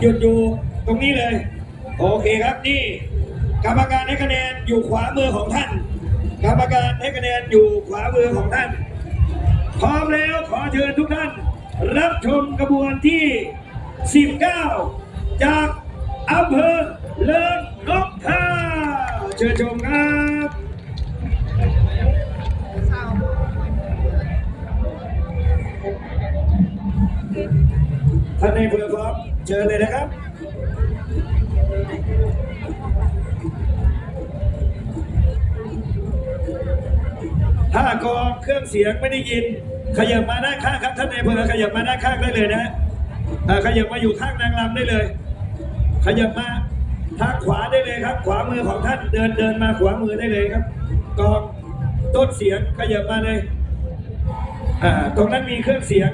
หยุดอยู่ตรงนี้เลย โอเคครับนี่กรรมการให้คะแนนอยู่ขวามือของท่าน กรรมการให้คะแนนอยู่ขวามือของท่าน พร้อมแล้วขอเชิญทุกท่าน รับชมกระบวนที่ 19 จากอำเภอเลิงนกทาเชิญชมครับ เชิญเลยนะครับถ้ากองเครื่องเสียงไม่ได้ยิน ขยับมาด้านข้างครับท่านในอำเภอขยับมาด้านข้างได้เลยนะอ่าขยับมาอยู่ข้างนางรำได้เลย ขยับมาทางขวาได้เลยครับ ขวามือของท่านเดินเดินมาขวามือได้เลยครับกองต้นเสียงขยับมาเลยอ่าตรงนั้นมีเครื่องเสียง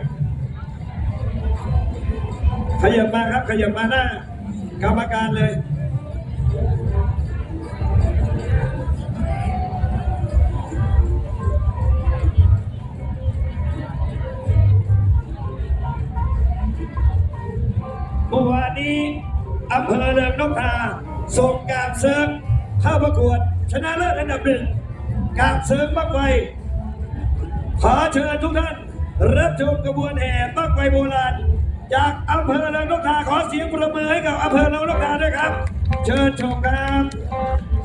ขยับมาครับ ขยับมาหน้ากรรมการเลย เมื่อวานนี้อำเภอเริงนกทาส่งกาบเสริมเข้าประกวด ชนะเลิศอันดับหนึ่งกาบเสริมบักไฟขอเชิญทุกท่าน รับชมกระบวนแห่บักไฟโบราณ จากอำเภอเริงนกทาขอเสียงประมือให้กับอำเภอเริงนกทาด้วยครับ เชิญชมครับ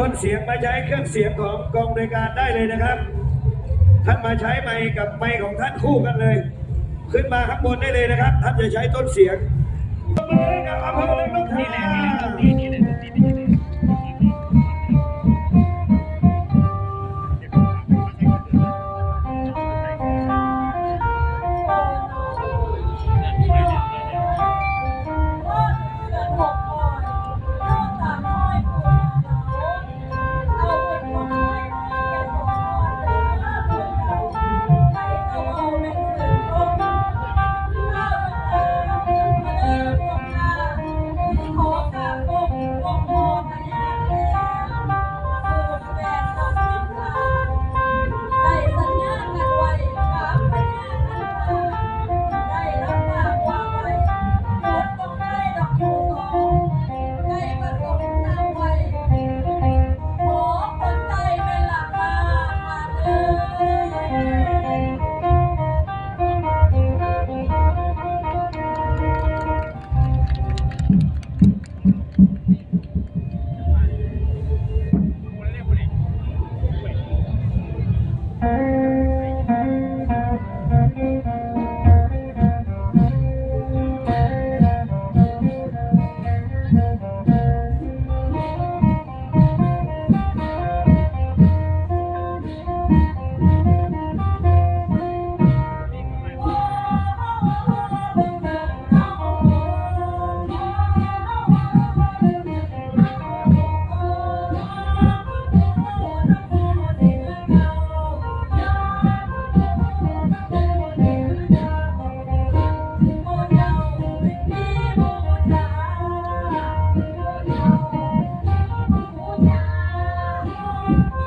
ต้นเสียงมาใช้เครื่องเสียงของกองโดยการได้เลยนะครับ ท่านมาใช้ไมค์กับไมค์ของท่านคู่กันเลย ขึ้นมาข้างบนได้เลยนะครับ ท่านจะใช้ต้นเสียงมือกับอำเภอเล็กนกทา Thank you.